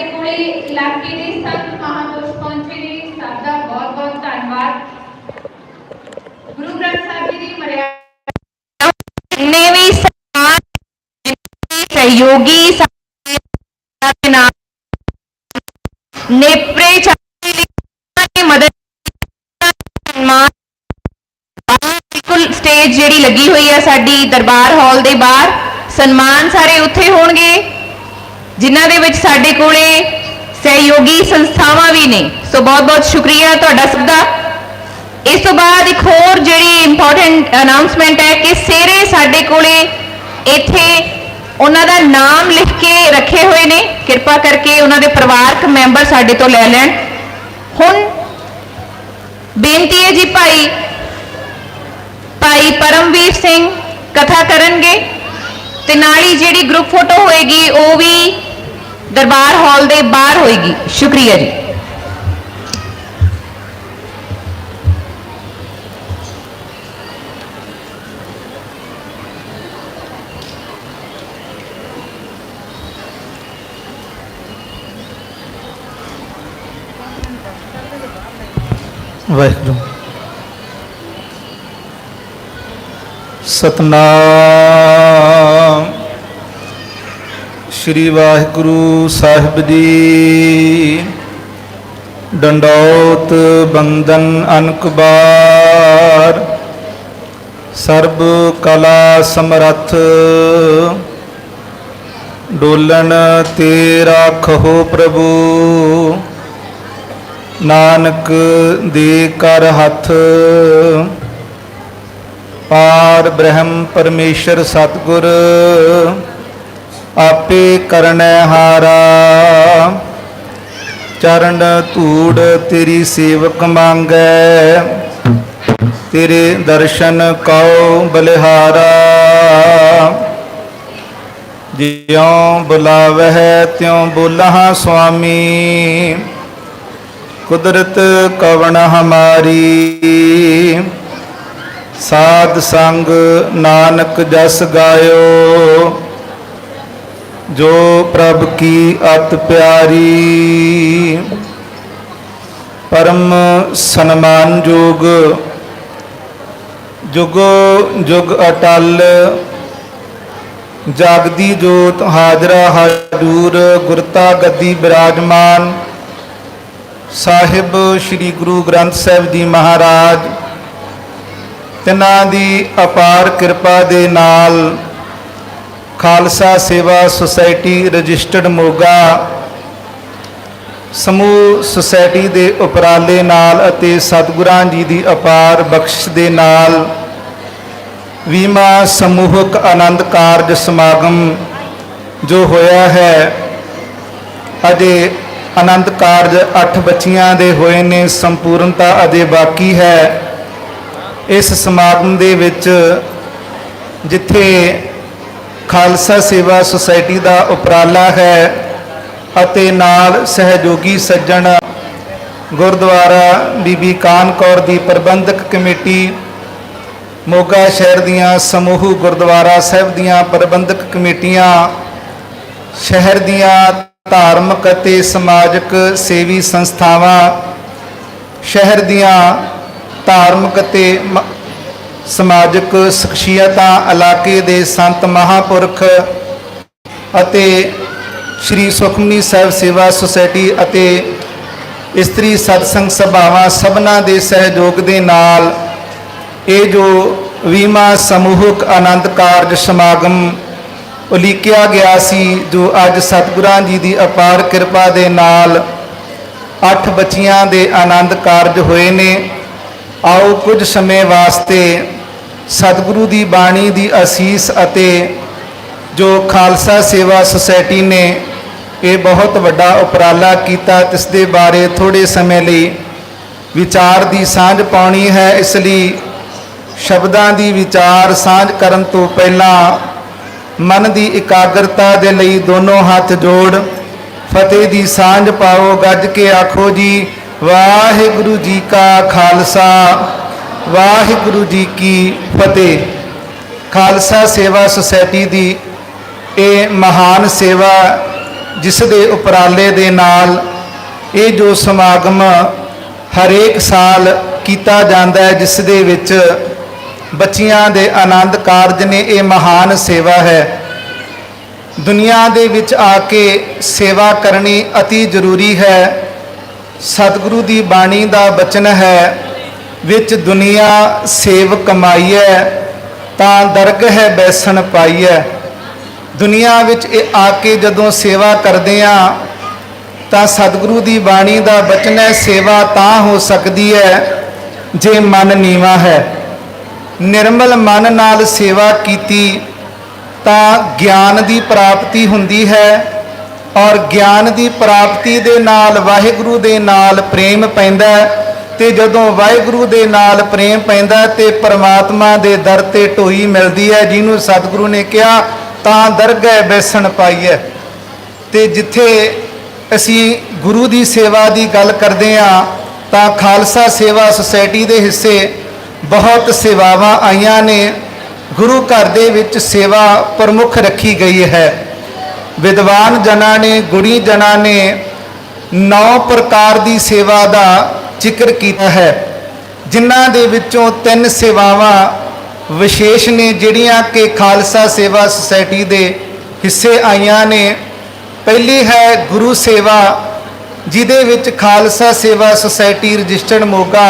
ਸਾਡੇ ਕੋਲੇ ਇਲਾਕੇ ਦੇ ਸੰਤ ਮਹਾਂਪੁਰਸ਼ ਪਹੁੰਚੇ ਨੇ ਸਭ ਦਾ ਬਹੁਤ ਬਹੁਤ ਧੰਨਵਾਦ। ਗੁਰੂ ਗ੍ਰੰਥ ਸਾਹਿਬ ਜੀ ਦੀ ਮਰਿਆਦਾ ਨੇ ਵੀ ਸਮਾਜ ਸਹਿਯੋਗੀ ਸਾਥੀਆਂ ਨਾਲ ਨੇਪਰੇ ਚਾਹੇ ਦੀ ਮਦਦ ਬਿਲਕੁਲ ਸਟੇਜ ਜਿਹੜੀ ਲੱਗੀ ਹੋਈ ਹੈ ਸਾਡੀ ਦਰਬਾਰ ਹਾਲ ਦੇ ਬਾਹਰ। ਸਨਮਾਨ ਸਾਰੇ ਉੱਥੇ ਹੋਣਗੇ। ਜਿਨ੍ਹਾਂ ਦੇ ਵਿੱਚ ਸਾਡੇ ਕੋਲੇ ਸਹਿਯੋਗੀ ਸੰਸਥਾਵਾਂ ਵੀ ਨੇ। ਸੋ ਬਹੁਤ ਬਹੁਤ ਸ਼ੁਕਰੀਆ ਤੁਹਾਡਾ ਸਭ ਦਾ। ਇਸ ਤੋਂ ਬਾਅਦ ਇੱਕ ਹੋਰ ਜਿਹੜੀ ਇੰਪੋਰਟੈਂਟ ਅਨਾਉਂਸਮੈਂਟ ਹੈ ਕਿ ਸੇਰੇ ਸਾਡੇ ਕੋਲੇ ਇੱਥੇ ਉਹਨਾਂ ਦਾ ਨਾਮ ਲਿਖ ਕੇ ਰੱਖੇ ਹੋਏ ਨੇ। ਕਿਰਪਾ ਕਰਕੇ ਉਹਨਾਂ ਦੇ ਪਰਿਵਾਰਕ ਮੈਂਬਰ ਸਾਡੇ ਤੋਂ ਲੈ ਲੈਣ। ਹੁਣ ਬੇਨਤੀ ਹੈ ਜੀ ਭਾਈ ਭਾਈ ਪਰਮਵੀਰ ਸਿੰਘ ਕਥਾ ਕਰਨਗੇ ਤੇ ਨਾਲ ਹੀ ਜਿਹੜੀ ਗਰੁੱਪ ਫੋਟੋ ਹੋਏਗੀ ਉਹ ਵੀ ਦਰਬਾਰ ਹਾਲ ਦੇ ਬਾਹਰ ਹੋਏਗੀ। ਸ਼ੁਕਰੀਆ ਜੀ। ਵਾਹਿਗੁਰੂ। ਸਤਨਾਮ। ਸ੍ਰੀ ਵਾਹਿਗੁਰੂ ਸਾਹਿਬ ਜੀ। ਡੰਡੌਤ ਬੰਦਨ ਅਨਕਬਾਰ ਸਰਬ ਕਲਾ ਸਮਰੱਥ। ਡੋਲਣ ਤੇ ਰਾਖੋ ਪ੍ਰਭੂ। ਨਾਨਕ ਦੇ ਕਰ ਹੱਥ। ਪਾਰ ਬ੍ਰਹਮ ਪਰਮੇਸ਼ਰ ਸਤਗੁਰ। ਆਪੇ ਕਰਨੈ ਹਾਰਾ। ਚਰਨ ਧੂੜ ਤੇਰੀ ਸੇਵਕ ਮੰਗੈ। ਤੇਰੇ ਦਰਸ਼ਨ ਕਉ ਬਲਿਹਾਰਾ। ਜਿਉ ਬੁਲਾਵਹਿ ਤਿਉ ਬੋਲਹਾਂ ਸੁਆਮੀ। ਕੁਦਰਤ ਕਵਣ ਹਮਾਰੀ। ਸਾਧ ਸੰਗ ਨਾਨਕ ਜਸ ਗਾਇਓ। ਜੋ ਪ੍ਰਭ ਕੀ ਅਤ ਪਿਆਰੀ, ਪਰਮ ਸਨਮਾਨ ਜੋਗ, ਜੁਗੋ ਜੁਗ ਅਟਲ, ਜਾਗਦੀ ਜੋਤ ਹਾਜ਼ਰਾ ਹਜੂਰ ਗੁਰਤਾ ਗੱਦੀ ਬਿਰਾਜਮਾਨ, ਸਾਹਿਬ ਸ੍ਰੀ ਗੁਰੂ ਗ੍ਰੰਥ ਸਾਹਿਬ ਜੀ ਮਹਾਰਾਜ, ਤਿਨਾਂ ਦੀ ਅਪਾਰ ਕਿਰਪਾ ਦੇ ਨਾਲ ਖਾਲਸਾ ਸੇਵਾ ਸੁਸਾਇਟੀ ਰਜਿਸਟਰਡ ਮੋਗਾ। ਸਮੂਹ ਸੁਸਾਇਟੀ ਦੇ ਉਪਰਾਲੇ ਨਾਲ ਅਤੇ ਸਤਿਗੁਰਾਂ ਜੀ ਦੀ ਅਪਾਰ ਬਖਸ਼ ਦੇ ਨਾਲ ਵੀਮਾ ਸਮੂਹਕ ਆਨੰਦ ਕਾਰਜ ਸਮਾਗਮ ਜੋ ਹੋਇਆ ਹੈ, ਅਜੇ ਆਨੰਦ ਕਾਰਜ 8 ਬੱਚੀਆਂ ਦੇ ਹੋਏ ਨੇ, ਸੰਪੂਰਨਤਾ ਅਜੇ ਬਾਕੀ ਹੈ। ਇਸ ਸਮਾਗਮ ਦੇ ਵਿੱਚ ਜਿੱਥੇ ਖਾਲਸਾ ਸੇਵਾ ਸੁਸਾਇਟੀ ਦਾ ਉਪਰਾਲਾ ਹੈ ਅਤੇ ਨਾਲ ਸਹਿਯੋਗੀ ਸੱਜਣ ਗੁਰਦੁਆਰਾ ਬੀਬੀ ਕਾਨ ਕੌਰ ਦੀ ਪ੍ਰਬੰਧਕ ਕਮੇਟੀ, ਮੋਗਾ ਸ਼ਹਿਰ ਦੀਆਂ ਸਮੂਹ ਗੁਰਦੁਆਰਾ ਸਾਹਿਬ ਦੀਆਂ ਪ੍ਰਬੰਧਕ ਕਮੇਟੀਆਂ, ਸ਼ਹਿਰ ਦੀਆਂ ਧਾਰਮਿਕ ਅਤੇ ਸਮਾਜਿਕ ਸੇਵੀ ਸੰਸਥਾਵਾਂ, ਸ਼ਹਿਰ ਦੀਆਂ ਧਾਰਮਿਕ ਅਤੇ ਮ- ਸਮਾਜਿਕ ਸ਼ਖਸੀਅਤਾਂ ਇਲਾਕੇ ਦੇ ਸੰਤ ਮਹਾਪੁਰਖ ਅਤੇ ਸ਼੍ਰੀ ਸੁਖਮਨੀ ਸਾਹਿਬ ਸੇਵਾ ਸੁਸਾਇਟੀ ਅਤੇ ਇਸਤਰੀ ਸਤਸੰਗ ਸਭਾਵਾਂ ਸਭਨਾਂ ਦੇ ਸਹਿਯੋਗ ਦੇ ਨਾਲ ਇਹ ਜੋ ਵੀਮਾ ਸਮੂਹਕ ਆਨੰਦ ਕਾਰਜ ਸਮਾਗਮ ਉਲੀਕਿਆ ਗਿਆ ਸੀ, ਜੋ ਅੱਜ ਸਤਿਗੁਰਾਂ ਜੀ ਦੀ ਅਪਾਰ ਕਿਰਪਾ ਦੇ ਨਾਲ ਅੱਠ ਬੱਚੀਆਂ ਦੇ ਆਨੰਦ ਕਾਰਜ ਹੋਏ ਨੇ। ਆਓ ਕੁਝ ਸਮੇਂ ਵਾਸਤੇ ਸਤਿਗੁਰੂ ਦੀ ਬਾਣੀ ਦੀ ਅਸੀਸ ਅਤੇ ਜੋ ਖਾਲਸਾ ਸੇਵਾ ਸੁਸਾਇਟੀ ਨੇ ਇਹ ਬਹੁਤ ਵੱਡਾ ਉਪਰਾਲਾ ਕੀਤਾ ਇਸ ਦੇ ਬਾਰੇ ਥੋੜੇ ਸਮੇਂ ਲਈ ਵਿਚਾਰ ਦੀ ਸਾਂਝ ਪਾਉਣੀ ਹੈ। ਇਸ ਲਈ ਸ਼ਬਦਾਂ ਦੀ ਵਿਚਾਰ ਸਾਂਝ ਕਰਨ ਤੋਂ ਪਹਿਲਾਂ ਮਨ ਦੀ ਇਕਾਗਰਤਾ ਦੇ ਲਈ ਦੋਨੋਂ ਹੱਥ ਜੋੜ, ਫਤਿਹ ਦੀ ਸਾਂਝ ਪਾਓ। ਗੱਜ ਕੇ ਆਖੋ ਜੀ, ਵਾਹਿਗੁਰੂ ਜੀ ਕਾ ਖਾਲਸਾ। ਵਾਹਿਗੁਰੂ ਜੀ ਕੀ ਫਤਿਹ। ਖਾਲਸਾ ਸੇਵਾ ਸੁਸਾਇਟੀ ਦੀ ਇਹ ਮਹਾਨ ਸੇਵਾ ਜਿਸ ਦੇ ਉਪਰਾਲੇ ਦੇ ਨਾਲ ਇਹ ਜੋ ਸਮਾਗਮ ਹਰੇਕ ਸਾਲ ਕੀਤਾ ਜਾਂਦਾ ਹੈ, ਜਿਸ ਦੇ ਵਿੱਚ ਬੱਚੀਆਂ ਦੇ ਆਨੰਦ ਕਾਰਜ ਨੇ ਇਹ ਮਹਾਨ ਸੇਵਾ ਹੈ। ਦੁਨੀਆ ਦੇ ਵਿੱਚ ਆ ਕੇ ਸੇਵਾ ਕਰਨੀ ਅਤੀ ਜ਼ਰੂਰੀ ਹੈ। ਸਤਿਗੁਰੂ ਦੀ ਬਾਣੀ ਦਾ ਬਚਨ ਹੈ ਵਿੱਚ ਦੁਨੀਆ ਸੇਵ ਕਮਾਈਐ, ਤਾਂ ਦਰਗ ਹੈ ਬੈਸਣ ਪਾਈਐ। ਦੁਨੀਆ ਵਿੱਚ ਇਹ ਆ ਕੇ ਜਦੋਂ ਸੇਵਾ ਕਰਦੇ ਆ, ਤਾਂ ਸਤਿਗੁਰੂ ਦੀ ਬਾਣੀ ਦਾ ਬਚਨ ਹੈ, ਸੇਵਾ ਤਾਂ ਹੋ ਸਕਦੀ ਹੈ ਜੇ ਮਨ ਨੀਵਾ ਹੈ। ਨਿਰਮਲ ਮਨ ਨਾਲ ਸੇਵਾ ਕੀਤੀ, ਤਾਂ ਗਿਆਨ ਦੀ ਪ੍ਰਾਪਤੀ ਹੁੰਦੀ ਹੈ ਔਰ ਗਿਆਨ ਦੀ ਪ੍ਰਾਪਤੀ ਦੇ ਨਾਲ, ਵਾਹਿਗੁਰੂ ਦੇ ਨਾਲ ਪ੍ਰੇਮ ਪੈਂਦਾ ਹੈ। ਤੇ ਜਦੋਂ ਵਾਹਿਗੁਰੂ ਦੇ ਨਾਲ ਪ੍ਰੇਮ ਪੈਂਦਾ ਹੈ ਤੇ ਪਰਮਾਤਮਾ ਦੇ ਦਰ ਤੇ ਢੋਈ ਮਿਲਦੀ ਹੈ, ਜਿਹਨੂੰ ਸਤਿਗੁਰੂ ਨੇ ਕਿਹਾ, ਤਾਂ ਦਰਗਹਿ ਬੈਸਣ ਪਾਈਐ। ਤੇ ਜਿੱਥੇ ਅਸੀਂ ਗੁਰੂ ਦੀ ਸੇਵਾ ਦੀ ਗੱਲ ਕਰਦੇ ਹਾਂ, ਤਾਂ ਖਾਲਸਾ ਸੇਵਾ ਸੁਸਾਇਟੀ ਦੇ ਹਿੱਸੇ ਬਹੁਤ ਸੇਵਾਵਾਂ ਆਈਆਂ ਨੇ। ਗੁਰੂ ਘਰ ਦੇ ਵਿੱਚ ਸੇਵਾ ਪ੍ਰਮੁੱਖ ਰੱਖੀ ਗਈ ਹੈ। ਵਿਦਵਾਨ ਜਨਾਂ ਨੇ, ਗੁਣੀ ਜਨਾਂ ਨੇ ਨੌ ਪ੍ਰਕਾਰ ਦੀ ਸੇਵਾ ਦਾ ਜ਼ਿਕਰ ਕੀਤਾ ਹੈ। ਜਿਨ੍ਹਾਂ ਦੇ ਵਿੱਚੋਂ ਤਿੰਨ ਸੇਵਾਵਾਂ ਵਿਸ਼ੇਸ਼ ਨੇ, ਜਿਹੜੀਆਂ ਕਿ ਖਾਲਸਾ ਸੇਵਾ ਸੁਸਾਇਟੀ ਦੇ ਹਿੱਸੇ ਆਈਆਂ ਨੇ। ਪਹਿਲੀ ਹੈ ਗੁਰੂ ਸੇਵਾ, ਜਿਹਦੇ ਵਿੱਚ ਖਾਲਸਾ ਸੇਵਾ ਸੁਸਾਇਟੀ ਰਜਿਸਟਰਡ ਮੋਗਾ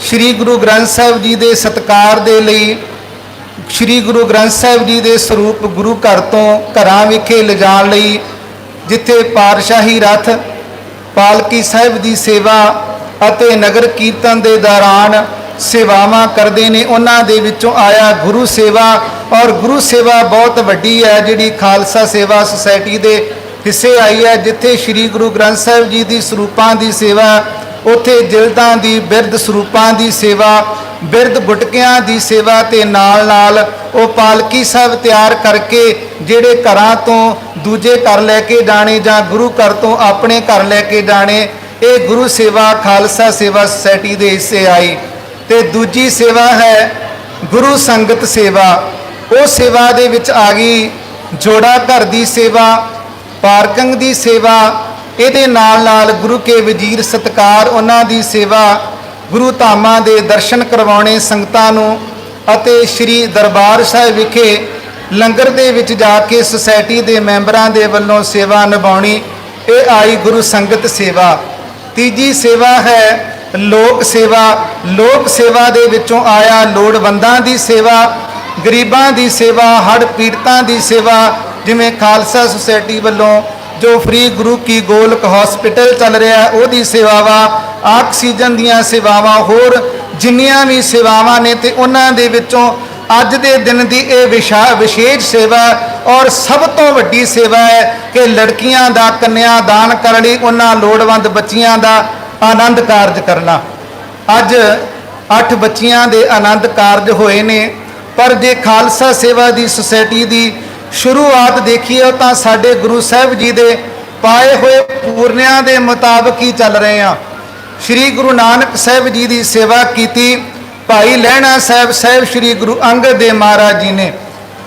ਸ੍ਰੀ ਗੁਰੂ ਗ੍ਰੰਥ ਸਾਹਿਬ ਜੀ ਦੇ ਸਤਕਾਰ ਦੇ ਲਈ ਸ੍ਰੀ ਗੁਰੂ ਗ੍ਰੰਥ ਸਾਹਿਬ ਜੀ ਦੇ ਸਰੂਪ ਗੁਰੂ ਘਰ ਤੋਂ ਘਰਾਂ ਵਿਖੇ ਲਿਜਾਣ ਲਈ, ਜਿੱਥੇ ਪਾਤਸ਼ਾਹੀ ਰਥ ਪਾਲਕੀ ਸਾਹਿਬ ਦੀ ਸੇਵਾ ਅਤੇ ਨਗਰ ਕੀਰਤਨ ਦੇ ਦੌਰਾਨ ਸੇਵਾਵਾਂ ਕਰਦੇ ਨੇ। ਉਹਨਾਂ ਦੇ ਵਿੱਚੋਂ ਆਇਆ ਗੁਰੂ ਸੇਵਾ ਔਰ ਗੁਰੂ ਸੇਵਾ ਬਹੁਤ ਵੱਡੀ ਹੈ, ਜਿਹੜੀ ਖਾਲਸਾ ਸੇਵਾ ਸੁਸਾਇਟੀ ਦੇ ਹਿੱਸੇ ਆਈ ਹੈ, ਜਿੱਥੇ ਸ੍ਰੀ ਗੁਰੂ ਗ੍ਰੰਥ ਸਾਹਿਬ ਜੀ ਦੀ ਸਰੂਪਾਂ ਦੀ ਸੇਵਾ, ਉੱਥੇ ਜਿਲਦਾਂ ਦੀ ਬਿਰਧ ਸਰੂਪਾਂ ਦੀ ਸੇਵਾ, ਬਿਰਧ ਗੁਟਕਿਆਂ ਦੀ ਸੇਵਾ ਤੇ ਨਾਲ ਨਾਲ ਉਹ ਪਾਲਕੀ ਸਾਹਿਬ ਤਿਆਰ ਕਰਕੇ ਜਿਹੜੇ ਘਰਾਂ ਤੋਂ ਦੂਜੇ ਘਰ ਲੈ ਕੇ ਜਾਣੇ ਜਾਂ ਗੁਰੂ ਘਰ ਤੋਂ ਆਪਣੇ ਘਰ ਲੈ ਕੇ ਜਾਣੇ ਇਹ ਗੁਰੂ ਸੇਵਾ ਖਾਲਸਾ ਸੇਵਾ ਸੁਸਾਇਟੀ ਦੇ ਹਿੱਸੇ ਆਈ ਤੇ ਦੂਜੀ ਸੇਵਾ ਹੈ ਗੁਰੂ ਸੰਗਤ ਸੇਵਾ। ਉਹ ਸੇਵਾ ਦੇ ਵਿੱਚ ਆ ਗਈ ਜੋੜਾ ਘਰ ਦੀ ਸੇਵਾ, ਪਾਰਕਿੰਗ ਦੀ ਸੇਵਾ, ਇਹਦੇ ਨਾਲ ਨਾਲ ਗੁਰੂ ਕੇ ਵਜ਼ੀਰ ਸਤਕਾਰ ਉਹਨਾਂ ਦੀ ਸੇਵਾ, ਗੁਰੂ ਧਾਮਾਂ ਦੇ ਦਰਸ਼ਨ ਕਰਵਾਉਣੇ ਸੰਗਤਾਂ ਨੂੰ ਅਤੇ ਸ੍ਰੀ ਦਰਬਾਰ ਸਾਹਿਬ ਵਿਖੇ ਲੰਗਰ ਦੇ ਵਿੱਚ ਜਾ ਕੇ ਸੁਸਾਇਟੀ ਦੇ ਮੈਂਬਰਾਂ ਦੇ ਵੱਲੋਂ ਸੇਵਾ ਨਿਭਾਉਣੀ, ਇਹ ਆਈ ਗੁਰੂ ਸੰਗਤ ਸੇਵਾ। ਤੀਜੀ ਸੇਵਾ ਹੈ ਲੋਕ ਸੇਵਾ। ਲੋਕ ਸੇਵਾ ਦੇ ਵਿੱਚੋਂ ਆਇਆ ਲੋੜਵੰਦਾਂ ਦੀ ਸੇਵਾ, ਗਰੀਬਾਂ ਦੀ ਸੇਵਾ, ਹੜ੍ਹ ਪੀੜਤਾਂ ਦੀ ਸੇਵਾ, ਜਿਵੇਂ ਖਾਲਸਾ ਸੁਸਾਇਟੀ ਵੱਲੋਂ ਜੋ ਫ੍ਰੀ ਗੁਰੂ ਕੀ ਗੋਲਕ ਹਸਪੀਟਲ ਚੱਲ ਰਿਹਾ ਹੈ, ਉਹਦੀ ਸੇਵਾਵਾਂ, ਆਕਸੀਜਨ ਦੀਆਂ ਸੇਵਾਵਾਂ, ਹੋਰ ਜਿੰਨੀਆਂ ਵੀ ਸੇਵਾਵਾਂ ਨੇ ਤੇ ਉਹਨਾਂ ਦੇ ਵਿੱਚੋਂ ਅੱਜ ਦੇ ਦਿਨ ਦੀ ਇਹ ਵਿਸ਼ਾ, ਵਿਸ਼ੇਸ਼ ਸੇਵਾ ਔਰ ਸਭ ਤੋਂ ਵੱਡੀ ਸੇਵਾ ਹੈ ਕਿ ਲੜਕੀਆਂ ਦਾ ਕੰਨਿਆ ਦਾਨ ਕਰਨ ਲਈ ਉਹਨਾਂ ਲੋੜਵੰਦ ਬੱਚੀਆਂ ਦਾ ਆਨੰਦ ਕਾਰਜ ਕਰਨਾ। ਅੱਜ 8 ਬੱਚੀਆਂ ਦੇ ਆਨੰਦ ਕਾਰਜ ਹੋਏ ਨੇ, ਪਰ ਜੇ ਖਾਲਸਾ ਸੇਵਾ ਦੀ ਸੁਸਾਇਟੀ ਦੀ ਸ਼ੁਰੂਆਤ ਦੇਖੀਏ ਤਾਂ ਸਾਡੇ ਗੁਰੂ ਸਾਹਿਬ ਜੀ ਦੇ ਪਾਏ ਹੋਏ ਪੂਰਨਿਆਂ ਦੇ ਮੁਤਾਬਕ ਹੀ ਚੱਲ ਰਹੇ ਆ। ਸ੍ਰੀ ਗੁਰੂ ਨਾਨਕ ਸਾਹਿਬ ਜੀ ਦੀ ਸੇਵਾ ਕੀਤੀ ਭਾਈ ਲਹਿਣਾ ਸਾਹਿਬ ਸਾਹਿਬ ਸ੍ਰੀ ਗੁਰੂ ਅੰਗਦ ਦੇਵ ਮਹਾਰਾਜ ਜੀ ਨੇ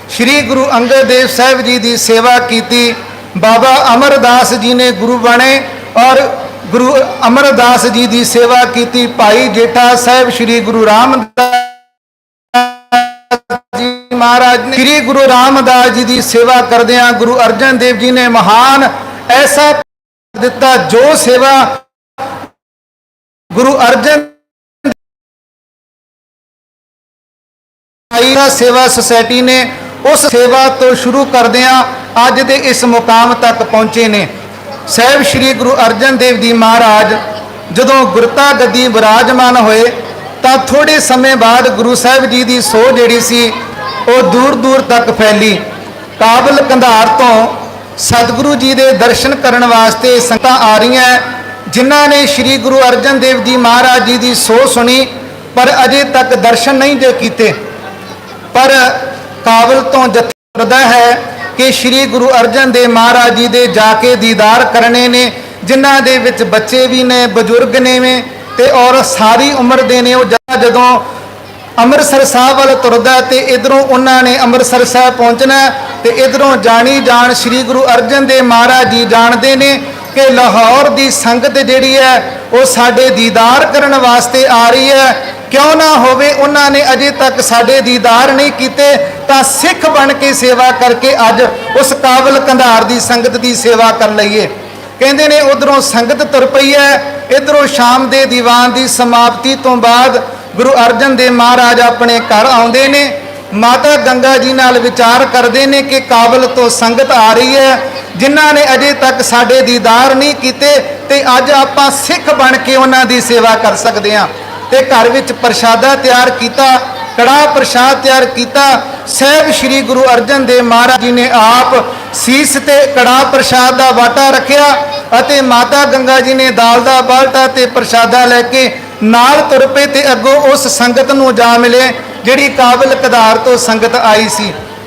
ਸ੍ਰੀ ਗੁਰੂ ਅੰਗਦ ਦੇਵ ਸਾਹਿਬ ਜੀ ਦੀ ਸੇਵਾ ਕੀਤੀ। ਬਾਬਾ ਅਮਰਦਾਸ ਜੀ ਨੇ ਗੁਰੂ ਬਣੇ ਔਰ ਗੁਰੂ ਅਮਰਦਾਸ ਜੀ ਦੀ ਸੇਵਾ ਕੀਤੀ। ਭਾਈ ਜੇਠਾ ਸਾਹਿਬ ਸ੍ਰੀ ਗੁਰੂ ਰਾਮਦਾਸ ਜੀ ਮਹਾਰਾਜ ਨੇ ਸ੍ਰੀ ਗੁਰੂ ਰਾਮਦਾਸ ਜੀ ਦੀ ਸੇਵਾ ਕਰਦਿਆਂ ਗੁਰੂ ਅਰਜਨ ਦੇਵ ਜੀ ਨੇ ਮਹਾਨ ਐਸਾ ਦਿੱਤਾ ਜੋ ਸੇਵਾ ਗੁਰੂ ਅਰਜਨ ਆਈਰਾ ਸੇਵਾ ਸੁਸਾਇਟੀ ਨੇ ਉਸ ਸੇਵਾ ਤੋਂ ਸ਼ੁਰੂ ਕਰਦਿਆਂ ਅੱਜ ਦੇ ਇਸ ਮੁਕਾਮ ਤੱਕ ਪਹੁੰਚੇ ਨੇ। ਸਹਿਬ ਸ੍ਰੀ ਗੁਰੂ ਅਰਜਨ ਦੇਵ ਜੀ ਮਹਾਰਾਜ, ਜਦੋਂ ਗੁਰਤਾ ਗੱਦੀ ਵਿਰਾਜਮਾਨ ਹੋਏ, ਤਾਂ ਥੋੜੇ ਸਮੇਂ ਬਾਅਦ ਗੁਰੂ ਸਾਹਿਬ ਜੀ ਦੀ ਸੋਹ ਜਿਹੜੀ ਸੀ, ਉਹ ਦੂਰ ਦੂਰ ਤੱਕ ਫੈਲੀ। ਕਾਬਲ ਕੰਧਾਰ ਤੋਂ ਸਤਿਗੁਰੂ ਜੀ ਦੇ ਦਰਸ਼ਨ ਕਰਨ ਵਾਸਤੇ ਸੰਗਤਾਂ ਆ ਰਹੀਆਂ ਜਿਨ੍ਹਾਂ ਨੇ ਸ੍ਰੀ ਗੁਰੂ ਅਰਜਨ ਦੇਵ ਜੀ ਮਹਾਰਾਜ ਜੀ ਦੀ ਸੋਹ ਸੁਣੀ, ਪਰ ਅਜੇ ਤੱਕ ਦਰਸ਼ਨ ਨਹੀਂ ਜੇ ਕੀਤੇ। ਪਰ ਕਾਬਲ ਤੋਂ ਜਥੇਦਾਰ ਹੈ ਕਿ ਸ੍ਰੀ ਗੁਰੂ ਅਰਜਨ ਦੇਵ ਮਹਾਰਾਜ ਜੀ ਦੇ ਜਾ ਕੇ ਦੀਦਾਰ ਕਰਨੇ ਨੇ, ਜਿਨ੍ਹਾਂ ਦੇ ਵਿੱਚ ਬੱਚੇ ਵੀ ਨੇ, ਬਜ਼ੁਰਗ ਨੇ ਵੇ ਤੇ ਔਰ ਸਾਰੀ ਉਮਰ ਦੇ ਨੇ ਉਹ ਜਦੋਂ ਅੰਮ੍ਰਿਤਸਰ ਸਾਹਿਬ ਵੱਲ ਤੁਰਦਾ ਤੇ ਇਧਰੋਂ ਉਹਨਾਂ ਨੇ ਅੰਮ੍ਰਿਤਸਰ ਸਾਹਿਬ ਪਹੁੰਚਣਾ ਤੇ ਇਧਰੋਂ ਜਾਣੀ ਜਾਣ ਸ੍ਰੀ ਗੁਰੂ ਅਰਜਨ ਦੇਵ ਮਹਾਰਾਜ ਜੀ ਜਾਣਦੇ ਨੇ ਕਿ ਲਾਹੌਰ ਦੀ ਸੰਗਤ ਜਿਹੜੀ ਹੈ, ਉਹ ਸਾਡੇ ਦੀਦਾਰ ਕਰਨ ਵਾਸਤੇ ਆ ਰਹੀ ਹੈ ਕਿਉਂ ਨਾ ਹੋਵੇ ਉਹਨਾਂ ਨੇ ਅਜੇ ਤੱਕ ਸਾਡੇ ਦੀਦਾਰ ਨਹੀਂ ਕੀਤੇ, ਤਾਂ ਸਿੱਖ ਬਣ ਕੇ ਸੇਵਾ ਕਰਕੇ ਅੱਜ ਉਸ ਕਾਬਲ ਕੰਧਾਰ ਦੀ ਸੰਗਤ ਦੀ ਸੇਵਾ ਕਰ ਲਈਏ। ਕਹਿੰਦੇ ਨੇ, ਉਧਰੋਂ ਸੰਗਤ ਤੁਰ ਪਈ ਹੈ, ਇਧਰੋਂ ਸ਼ਾਮ ਦੇ ਦੀਵਾਨ ਦੀ ਸਮਾਪਤੀ ਤੋਂ ਬਾਅਦ ਗੁਰੂ ਅਰਜਨ ਦੇਵ ਮਹਾਰਾਜ ਆਪਣੇ ਘਰ ਆਉਂਦੇ ਨੇ। ਮਾਤਾ ਗੰਗਾ ਜੀ ਨਾਲ ਵਿਚਾਰ ਕਰਦੇ ਨੇ ਕਿ ਕਾਬਲ ਤੋਂ ਸੰਗਤ ਆ ਰਹੀ ਹੈ। ਜਿਨ੍ਹਾਂ ਨੇ ਅਜੇ ਤੱਕ ਸਾਡੇ ਦੀਦਾਰ ਨਹੀਂ ਕੀਤੇ, ਤੇ ਅੱਜ ਆਪਾਂ ਸਿੱਖ ਬਣ ਕੇ ਉਹਨਾਂ ਦੀ ਸੇਵਾ ਕਰ ਸਕਦੇ ਹਾਂ। ਤੇ ਘਰ ਵਿੱਚ ਪ੍ਰਸ਼ਾਦਾ ਤਿਆਰ ਕੀਤਾ, ਕੜਾਹ ਪ੍ਰਸ਼ਾਦ ਤਿਆਰ ਕੀਤਾ। ਸਹਿਬ ਸ੍ਰੀ ਗੁਰੂ ਅਰਜਨ ਦੇਵ ਮਹਾਰਾਜ ਜੀ ਨੇ ਆਪ ਸੀਸ ਤੇ ਕੜਾਹ ਪ੍ਰਸ਼ਾਦ ਦਾ ਵਾਟਾ ਰੱਖਿਆ ਅਤੇ ਮਾਤਾ ਗੰਗਾ ਜੀ ਨੇ ਦਾਲ ਦਾ ਬਾਲਟਾ ਤੇ ਪ੍ਰਸ਼ਾਦਾ ਲੈ ਕੇ ਨਾਲ ਤੁਰ ਪਏ ਤੇ ਅੱਗੋਂ ਉਸ ਸੰਗਤ ਨੂੰ ਜਾ ਮਿਲੇ, ਜਿਹੜੀ ਕਾਬਲ ਕਦਾਰ ਤੋਂ ਸੰਗਤ ਆਈ ਸੀ।